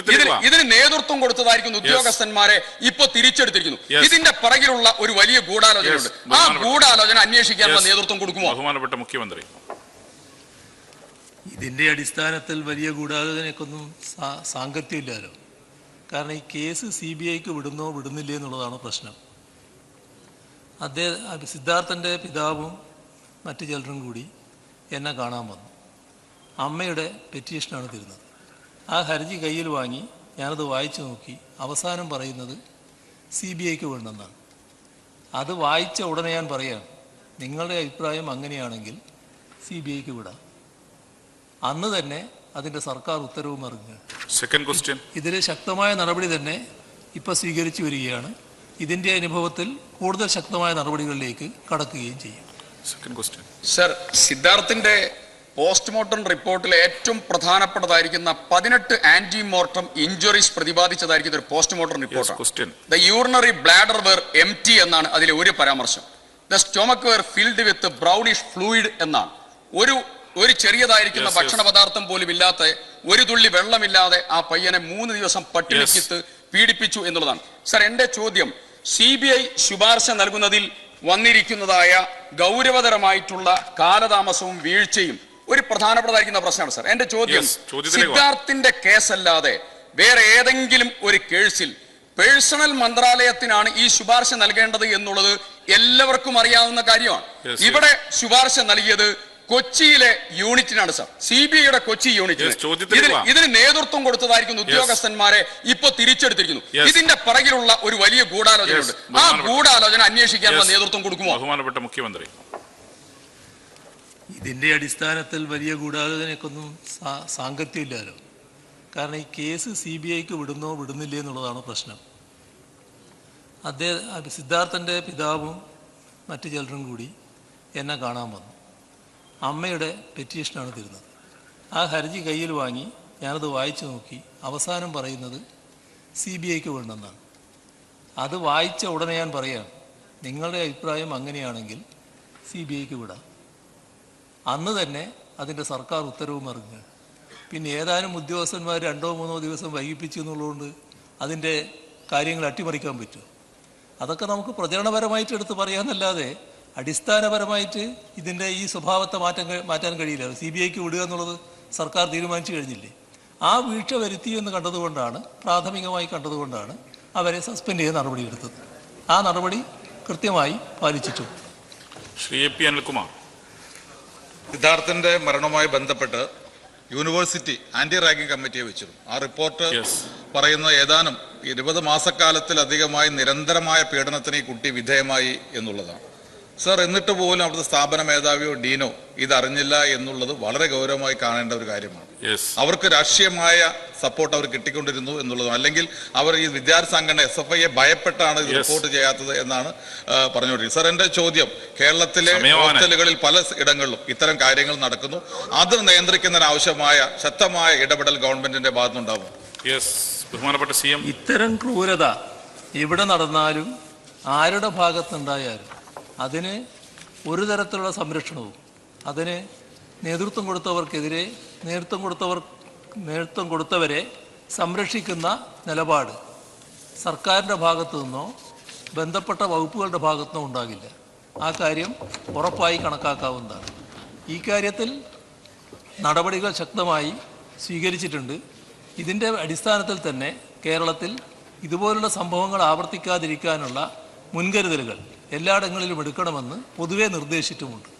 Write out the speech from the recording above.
ഇതിന് ഇതിന് നേതൃത്വം കൊടുത്തതായിരിക്കുന്ന ഉദ്യോഗസ്ഥന്മാരെ ഇപ്പൊ തിരിച്ചെടുത്തിരിക്കുന്നു. ഇതിന്റെ പിറകിലുള്ള ഒരു വലിയ ഗൂഢാലോചനയുണ്ട്. ആ ഗൂഢാലോചന അന്വേഷിക്കാനുള്ള നേതൃത്വം കൊടുക്കുമോ? ബഹുമാനപ്പെട്ട മുഖ്യമന്ത്രി. ഇതിന്റെ അടിസ്ഥാനത്തിൽ വലിയ ഗൂഢാലോചനയ്ക്കൊന്നും സാങ്കത്യമില്ലല്ലോ. കാരണം ഈ കേസ് സി ബി ഐക്ക് വിടുന്നോ വിടുന്നില്ലേ എന്നുള്ളതാണ് പ്രശ്നം. അദ്ദേഹം സിദ്ധാർത്ഥന്റെ പിതാവും മറ്റു ചിലരും കൂടി എന്നെ കാണാൻ വന്നു. അമ്മയുടെ പെറ്റീഷനാണ് തരുന്നത്. ആ ഹർജി കയ്യിൽ വാങ്ങി ഞാനത് വായിച്ചു നോക്കി. അവസാനം പറയുന്നത് സി ബി ഐക്ക് വേണ്ടെന്നാണ് അത് വായിച്ച ഉടനെ ഞാൻ പറയാം നിങ്ങളുടെ അഭിപ്രായം അങ്ങനെയാണെങ്കിൽ സി ബി ഐക്ക് വിടാം. അന്ന് തന്നെ അതിന്റെ സർക്കാർ ഉത്തരവും അറിഞ്ഞു. സെക്കൻഡ് ക്വസ്റ്റ്യൻ ഇതിൽ ശക്തമായ നടപടി തന്നെ ഇപ്പോൾ സ്വീകരിച്ചു വരികയാണ്. ഇതിന്റെ അനുഭവത്തിൽ കൂടുതൽ ശക്തമായ നടപടികളിലേക്ക് കടക്കുകയും ചെയ്യും. സെക്കൻഡ് ക്വസ്റ്റ്യൻ സർ സിദ്ധാർത്ഥിന്റെ പോസ്റ്റ്മോർട്ടം റിപ്പോർട്ടിൽ ഏറ്റവും പ്രധാനപ്പെട്ടതായിരിക്കുന്ന പതിനെട്ട് ആന്റി മോർട്ടം ഇഞ്ചുറീസ് പ്രതിപാദിച്ചതായിരിക്കുന്ന ഒരു പോസ്റ്റ്മോർട്ടം റിപ്പോർട്ടാണ്. The urinary bladder were empty എന്നാണ് അതിലെ ഒരു പരാമർശം. The stomach were filled with brownish fluid എന്നാണ്. ഒരു ഒരു ചെറിയതായിരിക്കുന്ന. ഭക്ഷണ പദാർത്ഥം പോലും ഇല്ലാത്ത ഒരു തുള്ളി വെള്ളമില്ലാതെ ആ പയ്യനെ മൂന്ന് ദിവസം പട്ടിണിക്കിത്ത് പീഡിപ്പിച്ചു എന്നുള്ളതാണ്. സർ എന്റെ ചോദ്യം സി ബി ഐ ശുപാർശ നൽകുന്നതിൽ വന്നിരിക്കുന്നതായ ഗൗരവതരമായിട്ടുള്ള കാലതാമസവും വീഴ്ചയും ഒരു പ്രധാനപ്പെട്ടതായിരിക്കുന്ന പ്രശ്നമാണ് സാർ. എന്റെ ചോദ്യം. സിദ്ധാർത്ഥിന്റെ കേസല്ലാതെ വേറെ ഏതെങ്കിലും ഒരു കേസിൽ പേഴ്സണൽ മന്ത്രാലയത്തിനാണ് ഈ ശുപാർശ നൽകേണ്ടത് എന്നുള്ളത് എല്ലാവർക്കും അറിയാവുന്ന കാര്യമാണ്. ഇവിടെ ശുപാർശ നൽകിയത് കൊച്ചിയിലെ യൂണിറ്റിനാണ് സാർ. സി ബി ഐയുടെ കൊച്ചി യൂണിറ്റിന്. ഇതിന് നേതൃത്വം കൊടുത്തതായിരിക്കുന്നു ഉദ്യോഗസ്ഥന്മാരെ ഇപ്പൊ തിരിച്ചെടുത്തിരിക്കുന്നു. ഇതിന്റെ പിറകിലുള്ള ഒരു വലിയ ഗൂഢാലോചനയുണ്ട്. ആ ഗൂഢാലോചന അന്വേഷിക്കാനുള്ള നേതൃത്വം കൊടുക്കുമോ? ബഹുമാനപ്പെട്ട മുഖ്യമന്ത്രി. ഇതിന്റെ അടിസ്ഥാനത്തിൽ വലിയ ഗൂഢാലോചനയ്ക്കൊന്നും സാ- സാങ്കത്യമില്ലല്ലോ. കാരണം ഈ കേസ് സി ബി ഐക്ക് വിടുന്നോ വിടുന്നില്ലേ എന്നുള്ളതാണ് പ്രശ്നം. അദ്ദേഹം സിദ്ധാർത്ഥന്റെ പിതാവും മറ്റു ചിലരും കൂടി എന്നെ കാണാൻ വന്നു. അമ്മയുടെ പെറ്റീഷനാണ് തരുന്നത്. ആ ഹർജി കയ്യിൽ വാങ്ങി ഞാനത് വായിച്ചു നോക്കി അവസാനം പറയുന്നത് സി ബി ഐക്ക് വേണമെന്നാണ് അത് വായിച്ച ഉടനെ ഞാൻ പറയാം നിങ്ങളുടെ അഭിപ്രായം അങ്ങനെയാണെങ്കിൽ സി ബി ഐക്ക് വിടാം. അന്ന് തന്നെ അതിന്റെ സർക്കാർ ഉത്തരവും ഇറങ്ങുക പിന്നെ ഏതാനും ഉദ്യോഗസ്ഥന്മാർ രണ്ടോ മൂന്നോ ദിവസം വൈകിപ്പിച്ചു എന്നുള്ളതുകൊണ്ട് അതിന്റെ കാര്യങ്ങൾ അട്ടിമറിക്കാൻ പറ്റുമോ അതൊക്കെ നമുക്ക് പ്രചരണപരമായിട്ട് എടുത്ത് പറയാമെന്നല്ലാതെ അടിസ്ഥാനപരമായിട്ട് ഇതിന്റെ ഈ സ്വഭാവത്തെ മാറ്റാൻ മാറ്റാൻ കഴിയില്ല. സി ബി ഐക്ക് വിടുക എന്നുള്ളത് സർക്കാർ തീരുമാനിച്ചു കഴിഞ്ഞില്ലേ? ആ വീഴ്ച വരുത്തി എന്ന് കണ്ടതുകൊണ്ടാണ് പ്രാഥമികമായി കണ്ടതുകൊണ്ടാണ് അവരെ സസ്പെൻഡ് ചെയ്ത് നടപടിയെടുത്തത് ആ നടപടി കൃത്യമായി പാലിച്ചിട്ടുണ്ട്. Shri A P Anilkumar. സിദ്ധാർത്ഥന്റെ മരണവുമായി ബന്ധപ്പെട്ട് യൂണിവേഴ്സിറ്റി ആന്റി റാഗിംഗ് കമ്മിറ്റിയെ വെച്ചിരുന്നു ആ റിപ്പോർട്ട്. പറയുന്ന ഏതാനും ഇരുപത് മാസക്കാലത്തിലധികമായി നിരന്തരമായ പീഡനത്തിന് ഈ കുട്ടി വിധേയമായി എന്നുള്ളതാണ് സർ എന്നിട്ട് പോലും അവിടുത്തെ സ്ഥാപന മേധാവിയോ ഡീനോ ഇതറിഞ്ഞില്ല എന്നുള്ളത് വളരെ ഗൗരവമായി കാണേണ്ട ഒരു കാര്യമാണ്. യെസ് അവർക്ക് രാഷ്ട്രീയമായ സപ്പോർട്ട് അവർ കിട്ടിക്കൊണ്ടിരുന്നു എന്നുള്ളതും അല്ലെങ്കിൽ അവർ ഈ വിദ്യാർത്ഥി സംഘടന എസ് എഫ് ഐയെ ഭയപ്പെട്ടാണ് ഇത് റിപ്പോർട്ട് ചെയ്യാത്തത് എന്നാണ് പറഞ്ഞുകൊണ്ടിരിക്കുന്നത്. സർ എന്റെ ചോദ്യം കേരളത്തിലെ ഹോസ്റ്റലുകളിൽ പല ഇടങ്ങളിലും ഇത്തരം കാര്യങ്ങൾ നടക്കുന്നു. അത് നിയന്ത്രിക്കുന്നതിനാവശ്യമായ ശക്തമായ ഇടപെടൽ ഗവൺമെന്റിന്റെ ഭാഗത്തുനിന്നുണ്ടാവും. യെസ് ബഹുമാനപ്പെട്ട സി എം. ഇത്തരം ക്രൂരത എവിടെ നടന്നാലും ആരുടെ ഭാഗത്തുണ്ടായാലും അതിന് ഒരു തരത്തിലുള്ള സംരക്ഷണവും. അതിന് നേതൃത്വം കൊടുത്തവർക്കെതിരെ നേതൃത്വം കൊടുത്തവർ നേതൃത്വം കൊടുത്തവരെ സംരക്ഷിക്കുന്ന നിലപാട് സർക്കാരിന്റെ ഭാഗത്തു നിന്നോ ബന്ധപ്പെട്ട വകുപ്പുകളുടെ ഭാഗത്തു നിന്നോ ഉണ്ടാകില്ല. ആ കാര്യം ഉറപ്പായി കണക്കാക്കാവുന്നതാണ്. ഈ കാര്യത്തിൽ നടപടികൾ ശക്തമായി സ്വീകരിച്ചിട്ടുണ്ട്. ഇതിന്റെ അടിസ്ഥാനത്തിൽ തന്നെ കേരളത്തിൽ ഇതുപോലുള്ള സംഭവങ്ങൾ ആവർത്തിക്കാതിരിക്കാനുള്ള മുൻകരുതലുകൾ എല്ലായിടങ്ങളിലും എടുക്കണമെന്ന് പൊതുവെ നിർദ്ദേശിച്ചിട്ടുമുണ്ട്.